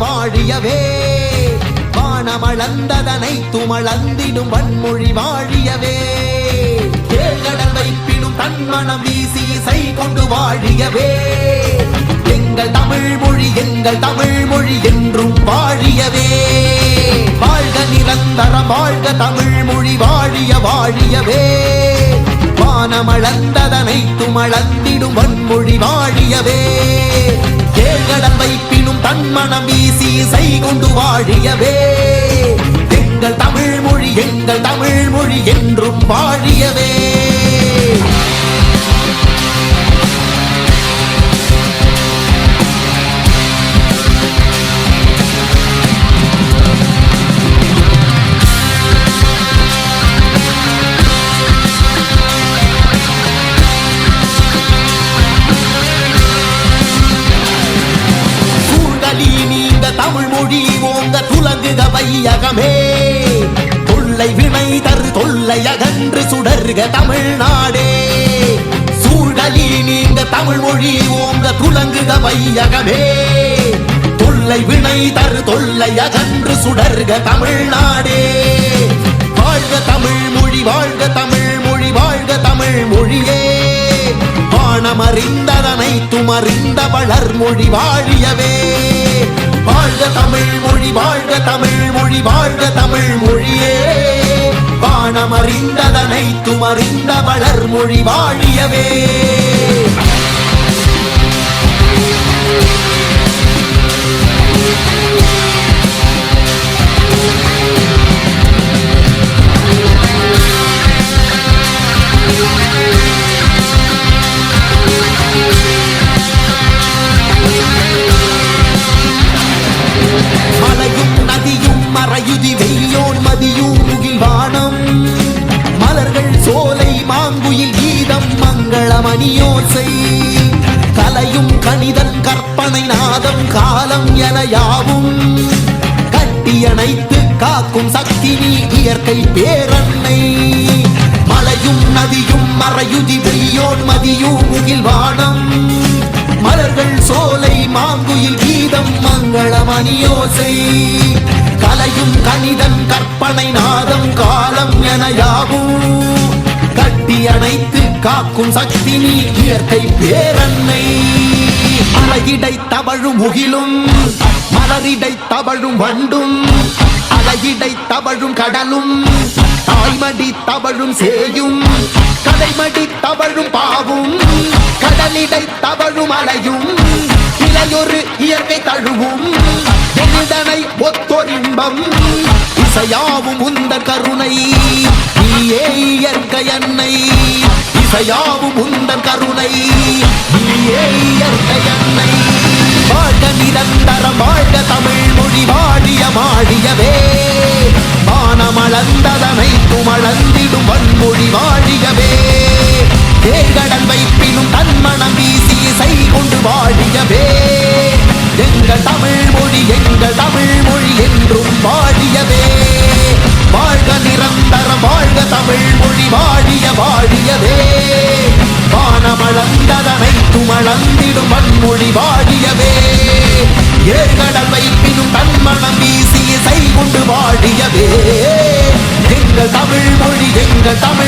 வாழியவே. வானமளந்ததனை துமளந்திடும் வன்மொழி வாழியவே. ஏழ்கடல் வைப்பினும் தன்மணம் வீசி இசை கொண்டு வாழியவே. எங்கள் தமிழ் மொழி எங்கள் தமிழ் மொழி என்றும் வாழியவே. வாழ்க நிரந்தரம் வாழ்க தமிழ் மொழி வாழிய வாழியவே. வானமளந்ததனை துமளந்திடும் வன்மொழி வாழியவே. ஏழ்கடல் வைப்பினும் தன்மணம் வீசி இசை கொண்டு வாழியவே. எங்கள் தமிழ் மொழி எங்கள் தமிழ் மொழி என்றும் வாழியவே. துலங்குக தொல்லை வினை தரு தொல்லை அகன்று சுடர்க தமிழ்நாடே. சூழ்களி நீங்க தமிழ் மொழி ஓங்க துலங்குக வையகமே. தொல்லை வினை தரு தொல்லை அகன்று சுடர்க தமிழ்நாடே. வாழ்க தமிழ் மொழி வாழ்க தமிழ் மொழி வாழ்க தமிழ் மொழியே. வானமறிந்ததனை துமறிந்த வளர்மொழி வாழியவே. வாழ்க தமிழ் மொழி வாழ்க தமிழ் மொழி வாழ்க தமிழ் மொழியே. வானமறிந்ததனை துமறிந்த வளர் மொழி வாழியவே. நதியும் வெய்யோன் மதியும் வானம். மலர்கள் சோலை மாங்குயில் கீதம் மங்களமணியோசை. கலையும் கணிதம் கற்பனை நாதம் காலம் என யாவும். கட்டியணைத்து காக்கும் சக்தி நீ இயற்கை பேரன்னை. மலையும் நதியும் மறையுதி வெய்யோன் மதியும் வானம். மலர்கள் சோலை மாங்குயில் கீதம் மங்களமணியோசை கலையும் கணிதம் கற்பனை நாதம் காலம் என யாவும். கட்டி அணைத்து காக்கும் சக்தி நீ இயற்கை பேரன்னை. அழகிடை தவழும் முகிலும் மலரிடை தவழும் வண்டும். அழகிடை தவழும் கடலும் தாய்மடி தவழும் சேயும். கடைமடி தவழும் பாவும். கடலிடை தவழும் அலையும் இளையொரு இயற்கை தழுவும். எந்தனை ஒத்தொரின்பம். இசையாவும் உந்த கருணை. நீயே இயற்கை அன்னை. இசையாவும் உந்த கருணை. நீயே இயற்கை அன்னை. வாழ்க நிரந்தரம் வாழ்க தமிழ் மொழி வாழிய மாழியவே வானமளந்ததனை துமளந்திடும் வன்மொழி வாழியவே Cantame